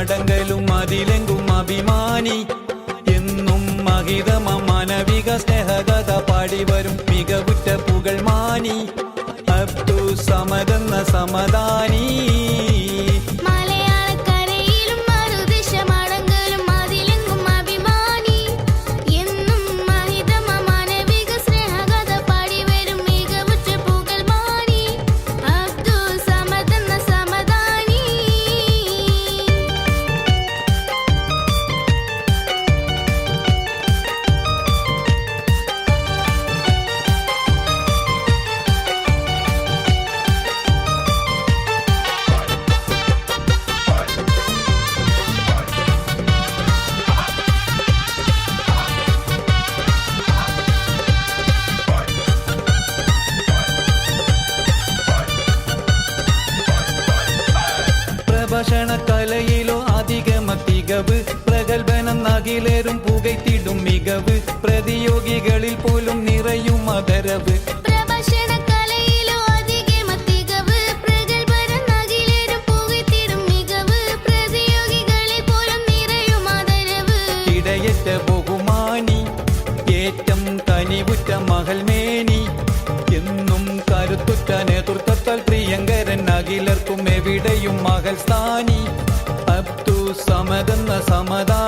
ആടങ്കലും അതിലെങ്കും അഭിമാനി. എന്നും മഹിതമ മാനവിക സ്നേഹകഥ പാടിവരും മികവുറ്റ പുകൾമാനി അബ്ദു സമതെന്ന സമതാ ഏറ്റം തനിവുറ്റ മകൾമേനി എന്നും കരുത്തുറ്റ നേതൃത്വത്താൽ പ്രിയങ്കരൻ അഖിലർക്കും എവിടെയും മകൾ സ്ഥാനി അബ്ദു സമതെന്ന സമതാ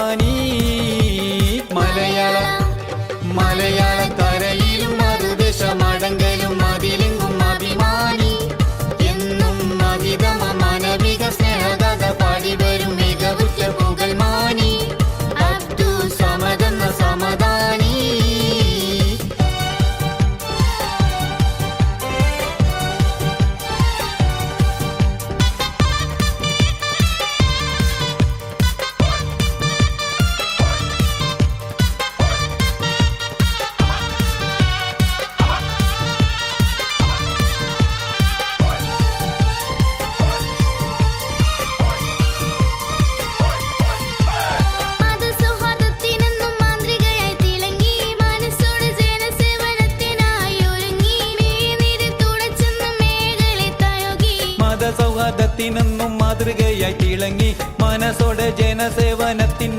വിളങ്ങി മനസ്സോടെ ജനസേവനത്തിൻ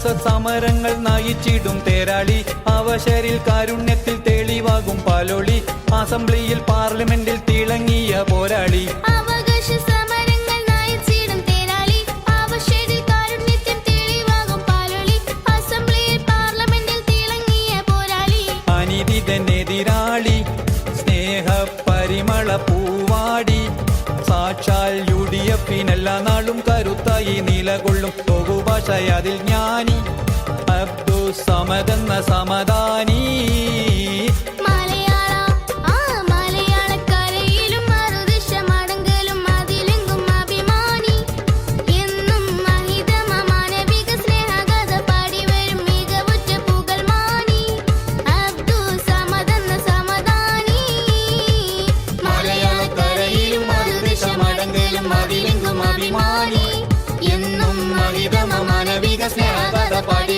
വിശ്വാസ സമരങ്ങൾ നയിച്ചിടും തേരാളി. അവശരിൽ കാരുണ്യത്തിൽ തെളിവാകും പാലോളി. അസംബ്ലിയിൽ പാർലമെന്റിൽ തിളങ്ങിയ പോരാളി. അനീതിതനെതിരാളി സ്നേഹ പരിമള പൂവാടി. സാക്ഷാൽ യു ഡി എഫിനെല്ലാ നാളും ചൊല്ലി നിലകൊള്ളും. ബഹുഭാഷയതിൽ ജ്ഞാനി അബ്ദു സമതെന്ന സമദാനീ. ಪಾಡಿ ಬ್ರಹ್ಮ ಮಾನವಿಗ ಸ್ನೇಹ ಪದ ಪಾಡಿ